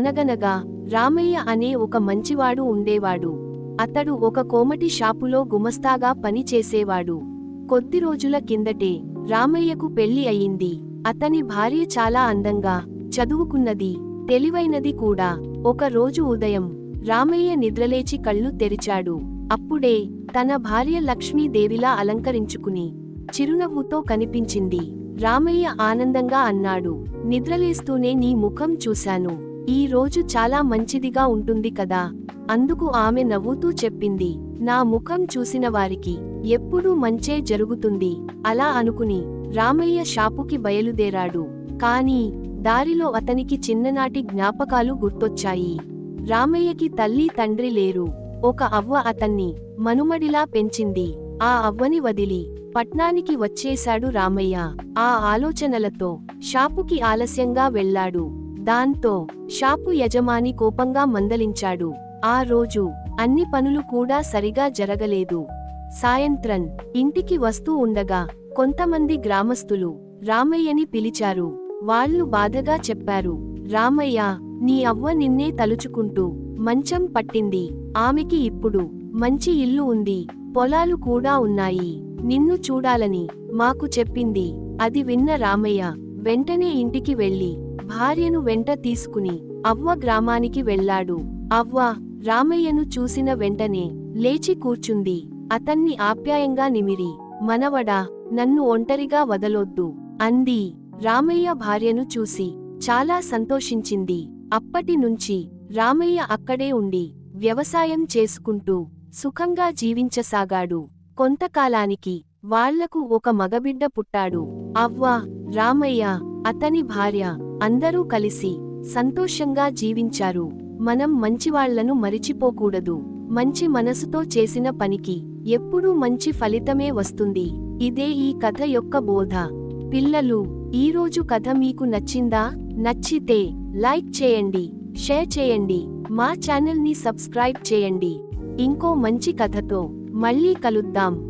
అనగనగా రామయ్య అనే ఒక మంచివాడు ఉండేవాడు. అతడు ఒక కోమటి షాపులో గుమస్తాగా పని చేసేవాడు. కొద్ది రోజుల కిందటే రామయ్యకు పెళ్ళి అయింది. అతని భార్య చాలా అందంగా చదువుకున్నది తెలివైనది కూడా. ఒక రోజు ఉదయం రామయ్య నిద్రలేచి కళ్ళు తెరిచాడు. అప్పుడే తన భార్య లక్ష్మీదేవిలా అలంకరించుకుని చిరునవ్వుతో కనిపించింది. రామయ్య ఆనందంగా అన్నాడు నిద్రలేస్తూనే నీ ముఖం చూశాను. ఈ రోజు చాలా మంచిదిగా ఉంటుంది కదా? అందుకు ఆమె నవ్వుతూ చెప్పింది. నా ముఖం చూసిన వారికి ఎప్పుడూ మంచే జరుగుతుంది. అలా అనుకుని రామయ్య షాపుకి బయలుదేరాడు. కాని దారిలో అతనికి చిన్ననాటి జ్ఞాపకాలు గుర్తొచ్చాయి. రామయ్యకి తల్లి తండ్రి లేరు. ఒక అవ్వ అతన్ని మనుమడిలా పెంచింది. ఆ అవ్వని వదిలి పట్నానికి వచ్చేశాడు రామయ్య. ఆ ఆలోచనలతో షాపుకి ఆలస్యంగా వెళ్ళాడు. దాంతో షాపు యజమాని కోపంగా మందలించాడు. ఆ రోజు అన్ని పనులు కూడా సరిగా జరగలేదు. సాయంత్రం ఇంటికి వస్తూ ఉండగా కొంతమంది గ్రామస్తులు రామయ్యని పిలిచారు. వాళ్ళు బాధగా చెప్పారు. రామయ్య నీ అవ్వ నిన్నే తలుచుకుంటూ మంచం పట్టింది. ఆమెకి ఇప్పుడు మంచి ఇల్లు ఉంది. పొలాలు కూడా ఉన్నాయి. నిన్ను చూడాలని మాకు చెప్పింది. అది విన్న రామయ్య వెంటనే ఇంటికి వెళ్ళి భార్యను వెంట తీసుకుని అవ్వ గ్రామానికి వెళ్ళాడు. అవ్వ రామయ్యను చూసిన వెంటనే లేచి కూర్చుంది. అతన్ని ఆప్యాయంగా నిమిరి మనవడా నన్ను ఒంటరిగా వదలొద్దు అంది. రామయ్య భార్యను చూసి చాలా సంతోషించింది. అప్పటి నుంచి రామయ్య అక్కడే ఉండి వ్యవసాయం చేసుకుంటూ సుఖంగా జీవించసాగాడు. కొంతకాలానికి వాళ్ళకు ఒక మగబిడ్డ పుట్టాడు. అవ్వ రామయ్య అతని భార్య అందరూ కలిసి సంతోషంగా జీవించారు. మనం మంచివాళ్ళను మరిచిపోకూడదు. మంచి మనసుతో చేసిన పనికి ఎప్పుడూ మంచి ఫలితమే వస్తుంది. ఇదే ఈ కథ యొక్క బోధ. పిల్లలు ఈరోజు కథ మీకు నచ్చిందా? నచ్చితే లైక్ చేయండి షేర్ చేయండి మా ఛానల్ని సబ్స్క్రైబ్ చేయండి. ఇంకో మంచి కథతో మళ్ళీ కలుద్దాం.